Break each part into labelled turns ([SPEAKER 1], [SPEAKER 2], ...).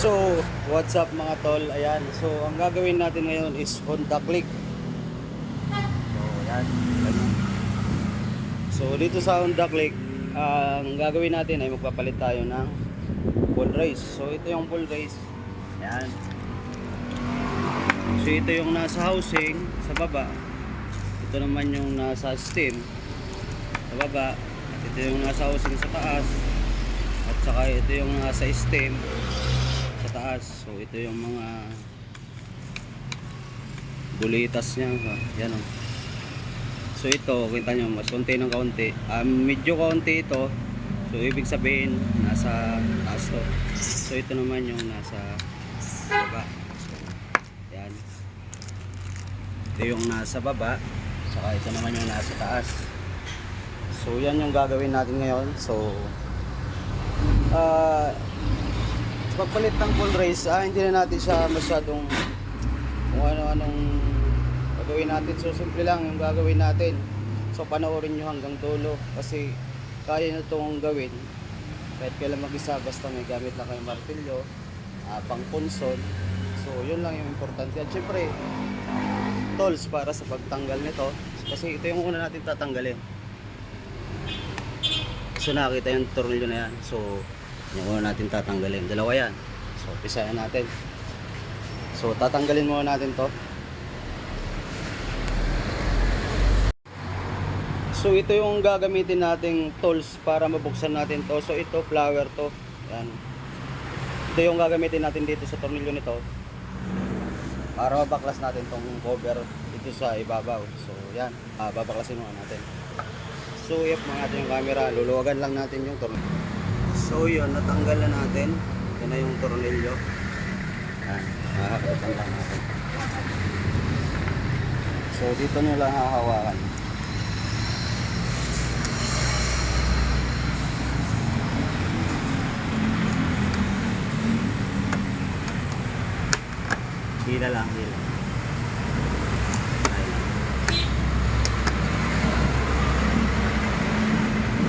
[SPEAKER 1] So, what's up mga tol? Ayan. So, ang gagawin natin ngayon is Honda Click. So, ayan. So, dito sa Honda Click, ang gagawin natin ay magpapalit tayo ng full race. So, ito yung full race. Ayan. So, ito yung nasa housing sa baba. Ito naman yung nasa steam sa baba. At ito yung nasa housing sa taas. At saka ito yung nasa steam sa taas. So ito yung mga bulitas niya. Yan o. So ito, kita nyo, mas konti ng kaunti. Um, medyo kaunti ito. So ibig sabihin, nasa taas to. So ito naman yung nasa baba. So, yan. Ito yung nasa baba. Saka ito naman yung nasa taas. So yan yung gagawin natin ngayon. So ah pagpalit ng full race, ah, hindi na natin siya masyadong kung ano-anong gagawin natin. So, simple lang yung gagawin natin. So, panoorin nyo hanggang dulo kasi kaya na itong gawin. Kahit kailan mag-isa, basta may gamit lang kayo martilyo, ah, pang punson. So, yun lang yung importante. At syempre, tools para sa pagtanggal nito. Kasi ito yung una natin tatanggalin. So nakita yung tornilyo na yan. So yung una natin tatanggalin. Dalawa yan. So pisayan natin. So tatanggalin muna natin to. So ito yung gagamitin nating tools para mabuksan natin to. So ito flower to. Yan. Ito yung gagamitin natin dito sa tornilyo nito. Para mabaklas natin tong cover dito sa ibabaw. So yan. Ah, babaklasin muna natin. So, i-off mo natin yung camera. Luluwagan lang natin yung tornilyo. So, yun. Natanggal na natin. Ito na yung tornilyo. Yan. Lang natin. So, dito nyo lang hahawakan. Hila lang, hila.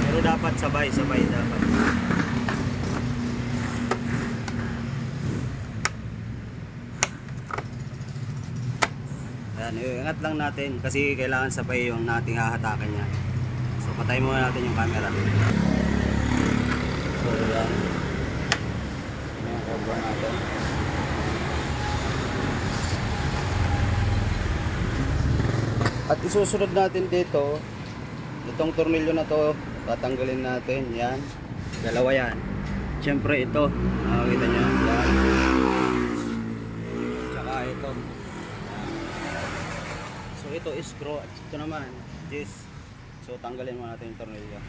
[SPEAKER 1] Pero dapat sabay, sabay dapat. Ayan, iangat lang natin kasi kailangan sabay yung nating hahatakan niya. So patay muna natin yung camera. So yan. Yung cover natin. At isusunod natin dito, itong tornilyo na to, tatanggalin natin, yan. Dalawa yan. Siyempre ito, nakakita nyo, yan. Tsaka ito. Yan. Ito is screw, at ito naman, this. So tanggalin mo natin yung tornilyo.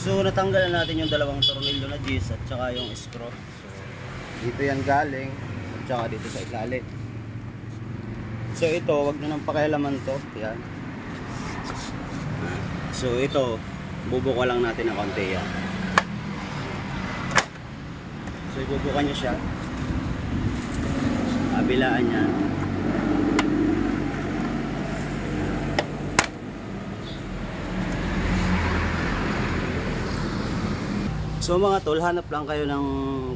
[SPEAKER 1] So natanggal na natin yung dalawang tornilyo na G's at saka yung screw. So dito yan galing at saka dito sa ilalim. So ito, wag na nang pakialaman to. Yan. So ito, bubuka lang natin ng konti yan. So ibubuka nyo siya. Kabilaan niya. So mga tol, hanap lang kayo ng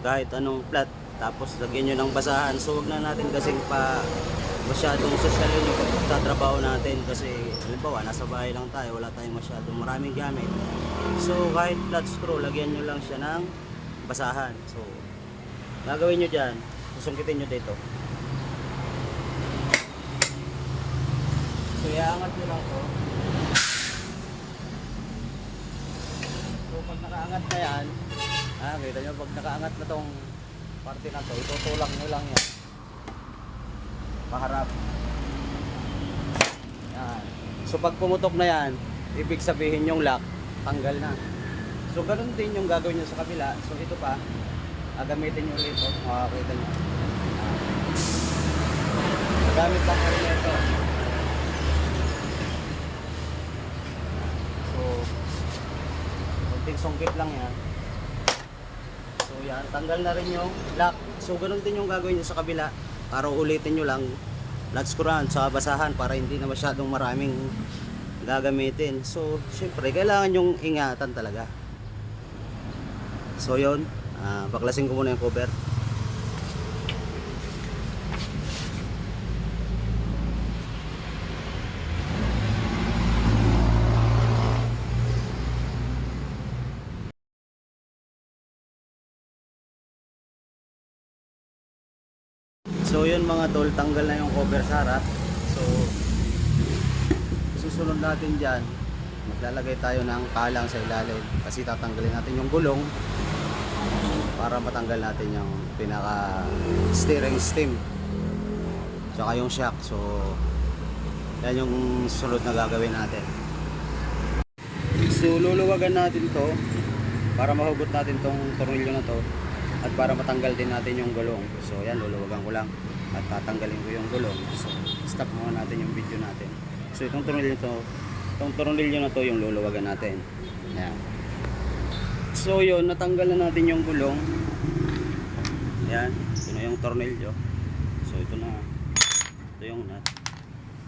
[SPEAKER 1] kahit anong plat tapos lagyan nyo ng basahan. So wag na natin kasing pa masyadong sosyalin yung pagtatrabaho natin kasi halimbawa nasa bahay lang tayo, wala tayong masyadong maraming gamit. So kahit flat screw, lagyan nyo lang siya ng basahan. So gagawin nyo dyan, susungkitin nyo dito. So iaangat nyo lang to. So pag nakaangat na yan, ah, kita nyo pag nakaangat na tong parte na to, itutulak nyo lang yan. Paharap. Yan. So pag pumutok na yan, ibig sabihin yung lock, tanggal na. So ganun din yung gagawin nyo sa kabila. So ito pa, gagamitin nyo ulit ito. Makakita nyo. Gamit lang kayo nito. So, konting sungkit lang yan. So yan, tanggal na rin yung lock. So ganun din yung gagawin nyo sa kabila. Para ulitin nyo lang lock screwan sa basahan para hindi na masyadong maraming gagamitin. So, syempre, kailangan yung ingatan talaga. So, yun. ah baklasin ko muna yung cover. So yun mga tol, tanggal na yung cover sa harap. So susunod natin dyan, maglalagay tayo ng kalang sa ilalim. Kasi tatanggalin natin yung gulong para matanggal natin yung pinaka steering stem. Tsaka yung shock. So yan yung sunod na gagawin natin. So luluwagan natin to para mahugot natin tong tornilyo na to at para matanggal din natin yung gulong. So yan luluwagan ko lang at tatanggalin ko yung gulong. So stop muna natin yung video natin. So itong tornilyo to itong tornilyo na to yung luluwagan natin. Yan so yun natanggal na natin yung gulong. Yan ito na yung tornilyo so ito na. Ito yung nut.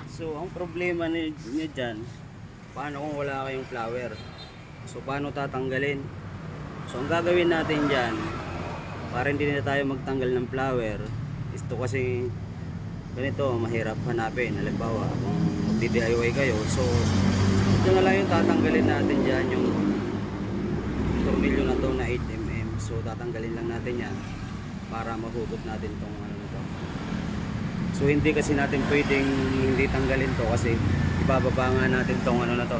[SPEAKER 1] So ang problema ni, niya dyan paano kung wala kayong flower? So paano tatanggalin? So ang gagawin natin dyan para hindi na tayo magtanggal ng flower ito kasi ganito mahirap hanapin. Halimbawa kung magdi-DIY kayo so ito na lang yung tatanggalin natin dyan yung tornilyo na to na 8mm so tatanggalin lang natin yan para mahugot natin tong ano na to. So hindi kasi natin pwedeng hindi tanggalin to kasi ibababa nga natin tong ano na to.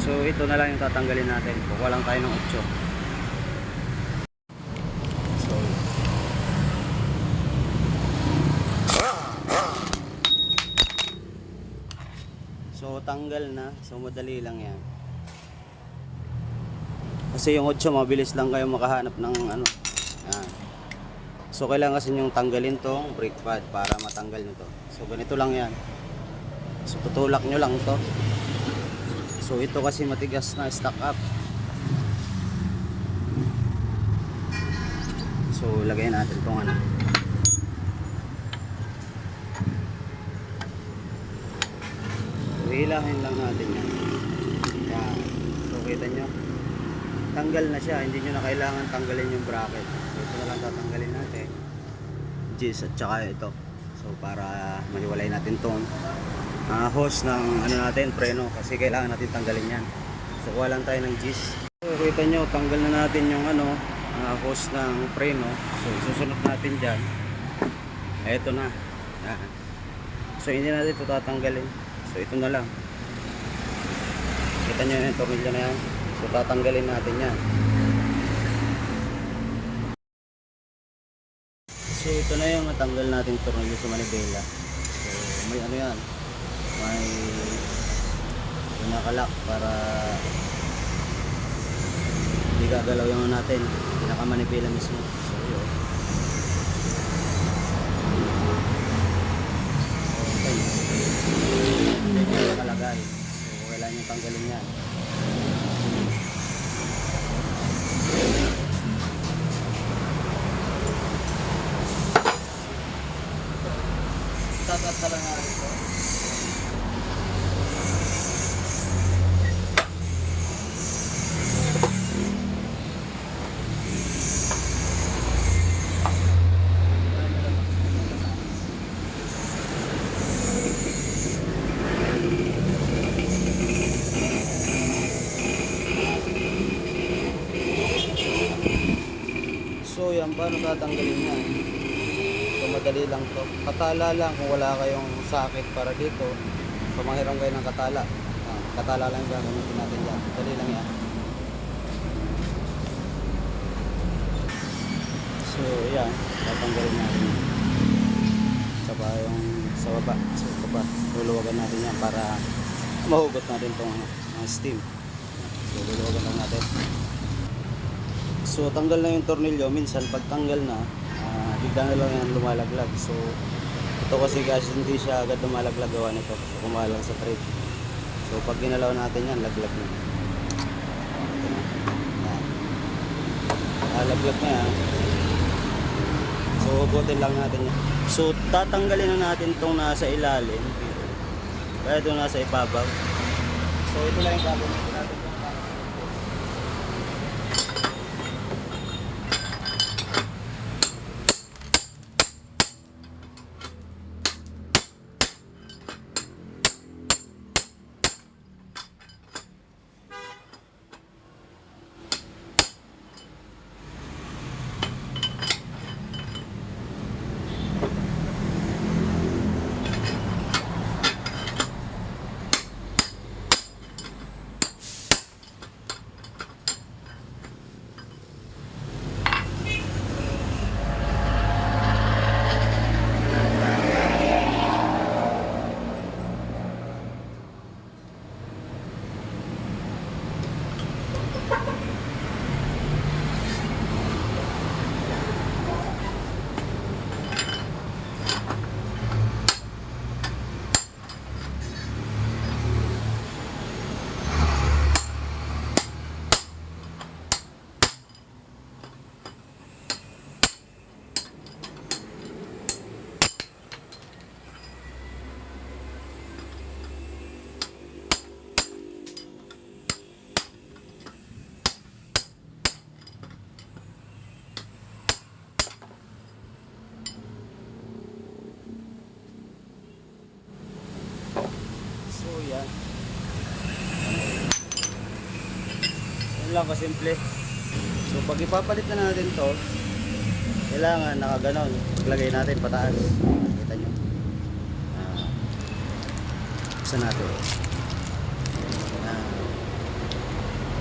[SPEAKER 1] So ito na lang yung tatanggalin natin. Kukuha lang tayo ng 8 so So tanggal na. So madali lang 'yan. Kasi yung 8 mabilis lang kayo makahanap ng ano. Yan. So kailangan kasi yung tanggalin tong brake pad para matanggal nyo to. So ganito lang 'yan. So tutulak nyo lang to. So ito kasi matigas na stack up. So lagay natin tong ano. Hilahin lang natin yan. Yan. So, kita nyo. Tanggal na siya. Hindi nyo na kailangan tanggalin yung bracket. So, ito na lang tatanggalin natin. Gis at saka ito. So, para mahiwalay natin tong ah, hose ng ano natin, preno. Kasi kailangan natin tanggalin yan. So, kuha lang tayo ng gis. So, kita nyo, tanggal na natin yung ano, ah, hose ng preno. So, susunod natin dyan. Ito na. Yan. So, hindi natin ito tatanggalin. So ito na lang. Kita nyo yung tornilyo na yan. So tatanggalin natin yan. So ito na yung natanggal natin tornilyo sa manibela. So may ano yan. May pinakalak para hindi gagalaw yung ano natin. Pinakamanibela mismo. So yun. Medyo nakalagay. So, kailangan yung tanggalin yan. Tatas na lang paano tatanggalin yan? So madali lang to. Katala lang kung wala kayong sakit para dito. Pamahiram kayo ng katala. Ah, katala lang yung gagamitin natin yan. Madali lang yan. So yan, tatanggalin natin yan. Yung sa baba. So baba, luluwagan natin yan para mahugot natin itong ano, ang steam. So luluwagan lang natin. So tanggal na yung tornilyo, minsan pag tanggal na, uh, na lang yan lumalaglag. So ito kasi guys, hindi siya agad lumalaglag gawa nito. Kumalang sa trade. So pag ginalaw natin yan, laglag na. Ito na. Yan. Lalaglag na yan. So hugutin lang natin yan. So tatanggalin na natin itong nasa ilalim. Kaya ito nasa ibabaw. So ito lang yung gagawin natin. Lang kasimple. So pag ipapalit na natin to, kailangan nakaganon. Paglagay natin pataas. Kita nyo. Ah. Buksan natin. Ah.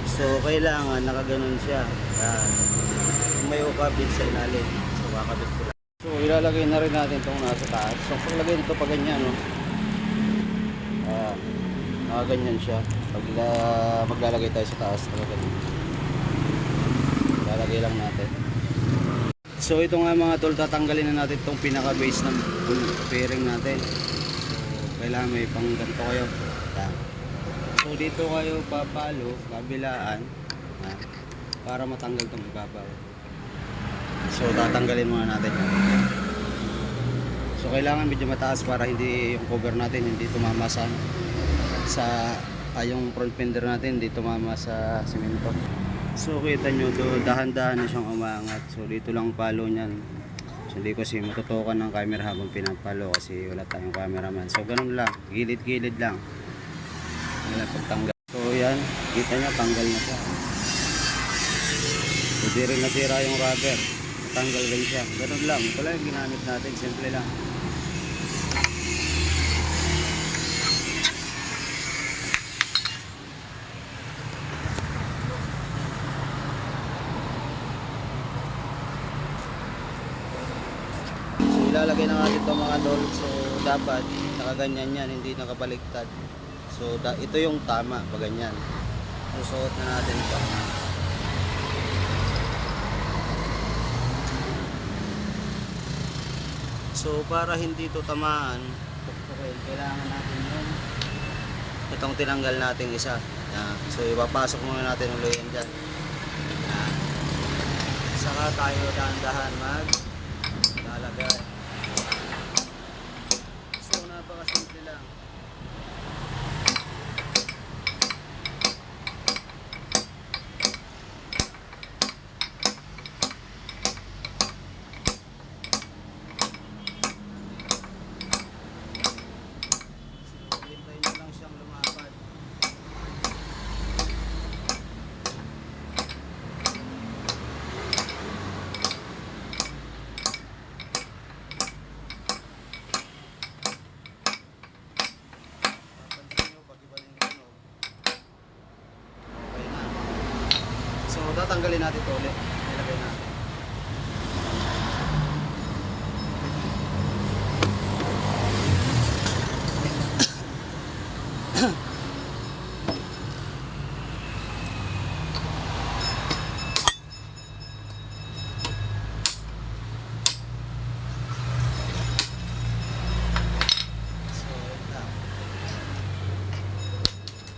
[SPEAKER 1] So kailangan nakaganon siya. Yan. Kung may ukabit sa ilalim. So kakabit ko lang. So ilalagay na rin natin itong nasa taas. So paglagay nito pa ganyan no. Nakaganyan siya. Pag ila- maglalagay tayo sa taas, nakaganyan. Lalagay lang natin. So ito nga mga tol, tatanggalin na natin itong pinaka-base ng bearing natin. So kailangan may pang ganito kayo. Yan. So dito kayo papalo, kabilaan, ha, para matanggal itong ibabaw. So tatanggalin muna natin. So kailangan medyo mataas para hindi yung cover natin hindi tumama sa sa ah, yung front fender natin hindi tumama sa simento. So kita nyo do dahan-dahan na siyang umangat. So dito lang palo niyan. So hindi ko kasi matutukan ng camera habang pinapalo kasi wala tayong cameraman. So ganun lang, gilid-gilid lang. Wala pagtanggal. So yan, kita nyo tanggal na siya. So di rin nasira yung rubber. Tanggal rin siya. Ganun lang. Ito lang ginamit natin. Simple lang. So ilalagay na natin itong mga dol. So dapat nakaganyan yan, hindi nakabaliktad. So da, ito yung tama pag ganyan. Susuot na natin ito. So para hindi ito tamaan, okay, kailangan natin yung itong tinanggal nating isa. Yan. So ipapasok muna natin ulit yan dyan. Yan. Saka tayo dahan-dahan mag lalagay. So napakasimple lang. So, hintayin nyo lang siyang lumapad. Papansin nyo, pag iba yung tunog. Okay na. So, tatanggalin natin ito ulit. Ilagay natin. So, yun lang.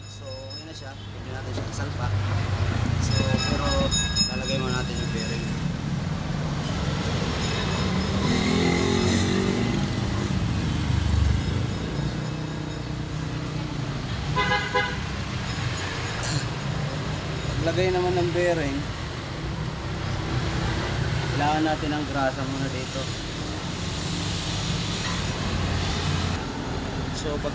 [SPEAKER 1] So, yun na siya. Pwede natin siya salpa. So, pero lalagay mo natin yung bearing. Paglagay naman ng bearing, kailangan natin ng grasa muna dito. So, pag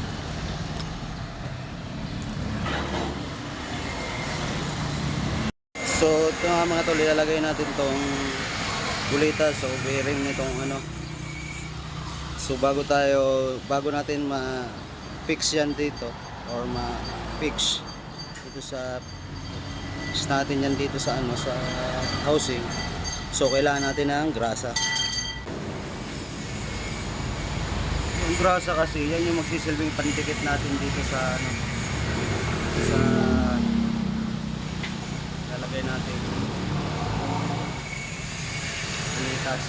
[SPEAKER 1] So, ito nga mga tol, ilalagay natin tong bulitas o bearing nitong ano. So, bago tayo, bago natin ma-fix yan dito or ma-fix dito sa fix natin yan dito sa ano sa housing. So, kailangan natin ng grasa. Yung grasa kasi, yan yung magsisilbing pandikit natin dito sa ano sa lalagay natin bulitas.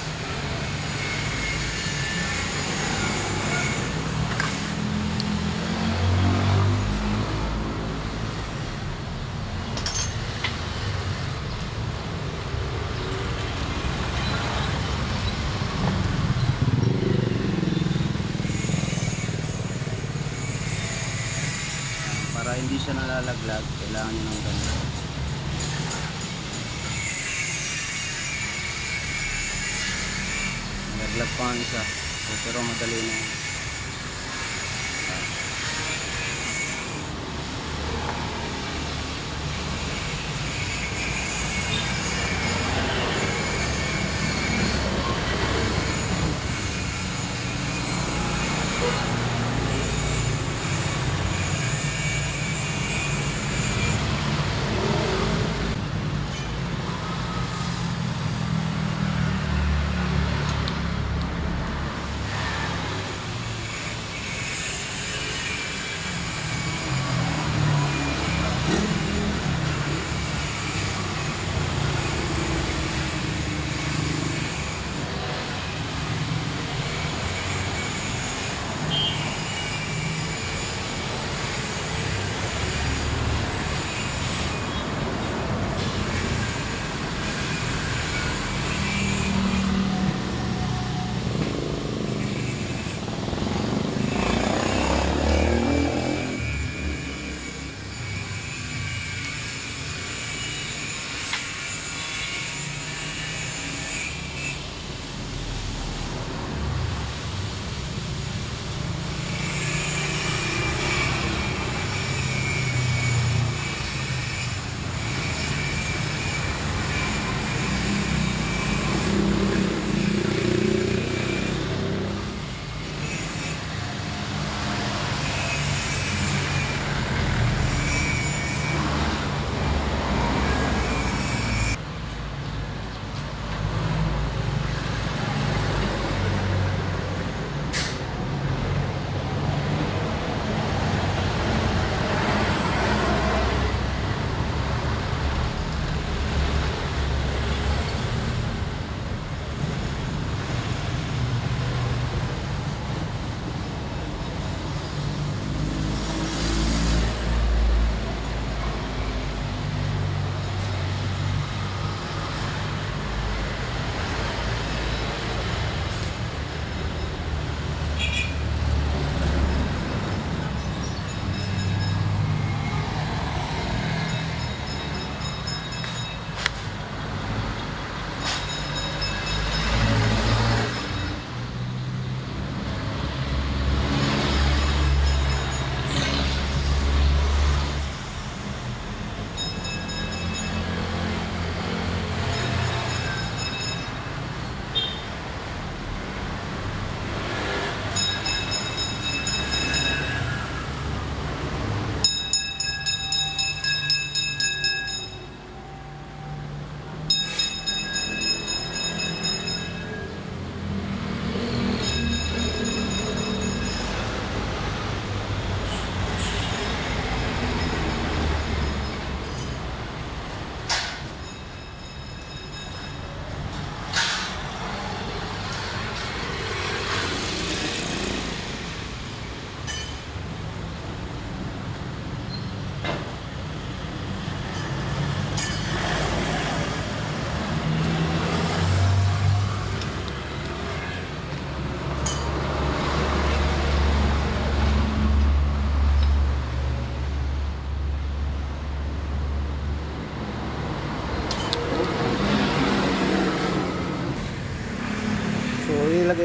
[SPEAKER 1] Para nalalaglag, kailangan nyo ng ganito. Nalaglag pa ang isa. Pero madali na yan.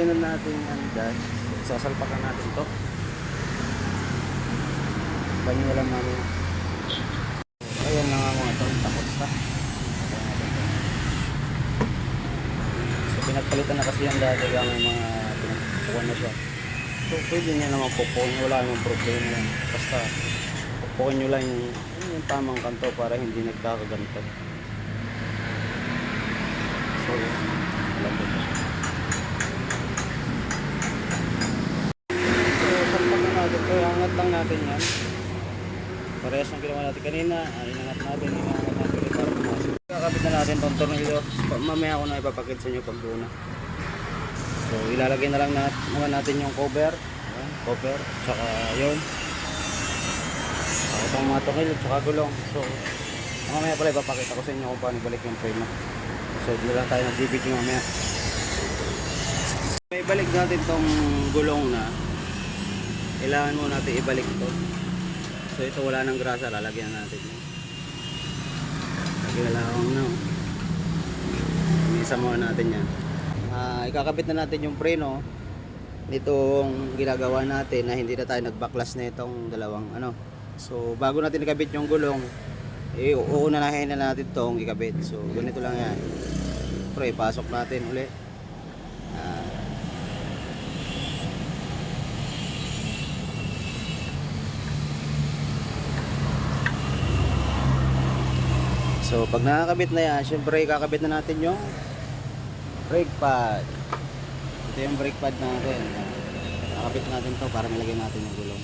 [SPEAKER 1] Na natin yan guys. Sasalpakan natin to. Banyo lang. Ayan na nga mga tol, tapos na. So pinagpalitan na kasi yan dati may mga pinagpukuan na siya. So pwede niya naman pupukin, wala namang problema yan. Basta pupukin nyo lang yung, yun yung tamang kanto para hindi nagkakaganto. So yun, alam ko siya. So salpak na natin to, angat lang natin yan. Parehas ng ginawa natin kanina, ah, inangat natin, inangat natin. Kakabit na natin itong tornilyo. Mamaya ako na ipapakit sa inyo pag buo na. So ilalagay na lang nat naman natin yung cover. Ayan, cover, tsaka yun. Saka itong mga tornilyo, tsaka gulong. So mamaya pala ipapakita ko sa inyo kung paano balik yung frame. So hindi lang tayo nagbibigay mamaya. May balik natin tong gulong na. Kailangan mo natin ibalik to. So ito wala nang grasa, lalagyan natin. yan. Lagyan lang akong no. Isa muna natin yan. Ah, ikakabit na natin yung preno nitong ginagawa natin na hindi na tayo nagbaklas na itong dalawang ano. So bago natin ikabit yung gulong, eh uunahin na natin tong ikabit. So ganito lang yan. Pre, pasok natin uli. So pag nakakabit na yan, syempre kakabit na natin yung brake pad. Ito yung brake pad natin. Nakakabit natin to para nilagay natin yung gulong.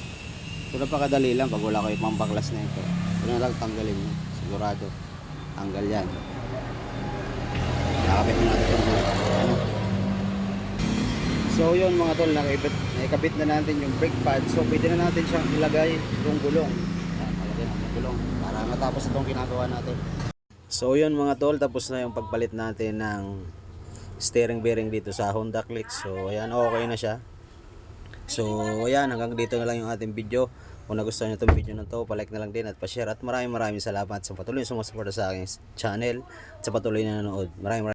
[SPEAKER 1] Ito napakadali lang pag wala kayo pang baklas na ito. Ito na lang tanggalin nyo. Sigurado. Tanggal yan. Nakakabit na natin yung gulong. Ano? So yun mga tol, nakikabit, nakikabit na natin yung brake pad. So pwede na natin siyang ilagay yung gulong. Ayan, Ilagay natin yung gulong para matapos itong ginagawa natin. So yun mga tol, tapos na yung pagpalit natin ng steering bearing dito sa Honda Click. So ayan, okay na siya. So ayan, hanggang dito na lang yung ating video. Kung nagustuhan nyo itong video na to, palike na lang din at pa-share. At maraming maraming salamat sa patuloy na sumusuporta sa aking channel at sa patuloy na nanonood. Maraming maraming